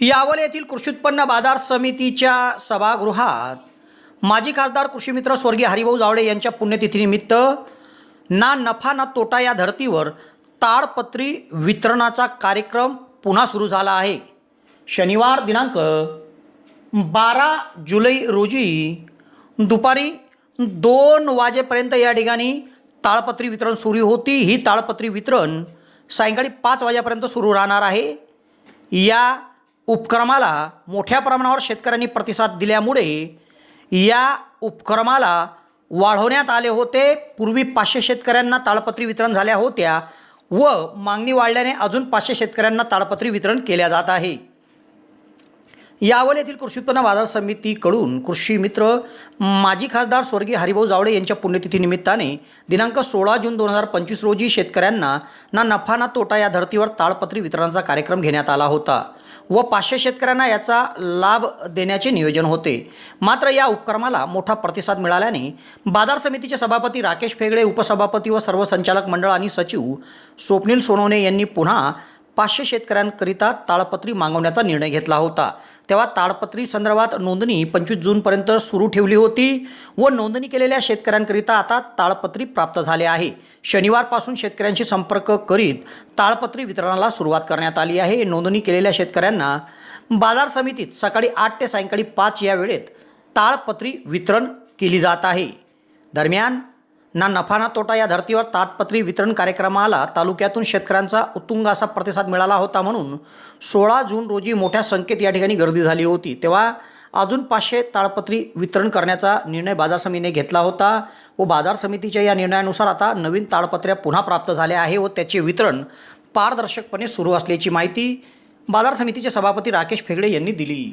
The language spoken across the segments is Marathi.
यावल येथील कृषी उत्पन्न बाजार समितीच्या सभागृहात माजी खासदार कृषीमित्र स्वर्गीय हरिभाऊ जावळे यांच्या पुण्यतिथीनिमित्त ना नफा ना तोटा या धर्तीवर ताडपत्री वितरणाचा कार्यक्रम पुन्हा सुरू झाला आहे. शनिवार दिनांक बारा जुलै रोजी दुपारी दोन वाजेपर्यंत या ठिकाणी ताळपत्री वितरण सुरू होती. ही ताळपत्री वितरण सायंकाळी पाच वाजेपर्यंत सुरू राहणार आहे. या उपक्रमाला मोठ्या प्रमाणावर शेतकऱ्यांनी प्रतिसाद दिल्यामुळे या उपक्रमाला वाढवण्यात आले होते. पूर्वी पाचशे शेतकऱ्यांना ताळपत्री वितरण झाल्या होत्या व मागणी वाढल्याने अजून पाचशे शेतकऱ्यांना ताळपत्री वितरण केल्या जात आहे. यावल येथील कृषी उत्पन्न बाजार समितीकडून कृषी मित्र माजी खासदार स्वर्गीय हरिभाऊ जावळे यांच्या पुण्यतिथीनिमित्ताने दिनांक सोळा जून दोन हजार पंचवीस रोजी शेतकऱ्यांना ना नफा ना तोटा या धर्तीवर ताळपत्री वितरणाचा कार्यक्रम घेण्यात आला होता. व पाचशे शेतकऱ्यांना याचा लाभ देण्याचे नियोजन होते. मात्र या उपक्रमाला मोठा प्रतिसाद मिळाल्याने बाजार समितीचे सभापती राकेश फेगडे उपसभापती व सर्व संचालक मंडळ आणि सचिव स्वप्नील सोनवणे यांनी पुन्हा पाचशे शेतकऱ्यांकरिता ताळपत्री मागवण्याचा निर्णय घेतला होता. तेव्हा ताळपत्री संदर्भात नोंदणी पंचवीस जूनपर्यंत सुरू ठेवली होती व नोंदणी केलेल्या शेतकऱ्यांकरिता आता ताळपत्री प्राप्त झाले आहे. शनिवारपासून शेतकऱ्यांशी संपर्क करीत ताळपत्री वितरणाला सुरुवात करण्यात आली आहे. नोंदणी केलेल्या शेतकऱ्यांना बाजार समितीत सकाळी आठ ते सायंकाळी पाच या वेळेत ताळपत्री वितरण केली जात आहे. दरम्यान ना नफा ना तोटा या धर्तीवर ताटपत्री वितरण कार्यक्रमाला तालुक्यातून शेतकऱ्यांचा उत्तुंग असा प्रतिसाद मिळाला होता म्हणून सोळा जून रोजी मोठ्या संख्येत या ठिकाणी गर्दी झाली होती. तेव्हा अजून पाचशे ताळपत्री वितरण करण्याचा निर्णय बाजार समितीने घेतला होता व बाजार समितीच्या या निर्णयानुसार आता नवीन ताळपत्र्या पुन्हा प्राप्त झाल्या आहे व त्याचे वितरण पारदर्शकपणे सुरू असल्याची माहिती बाजार समितीचे सभापती राकेश फेगडे यांनी दिली.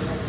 Yeah.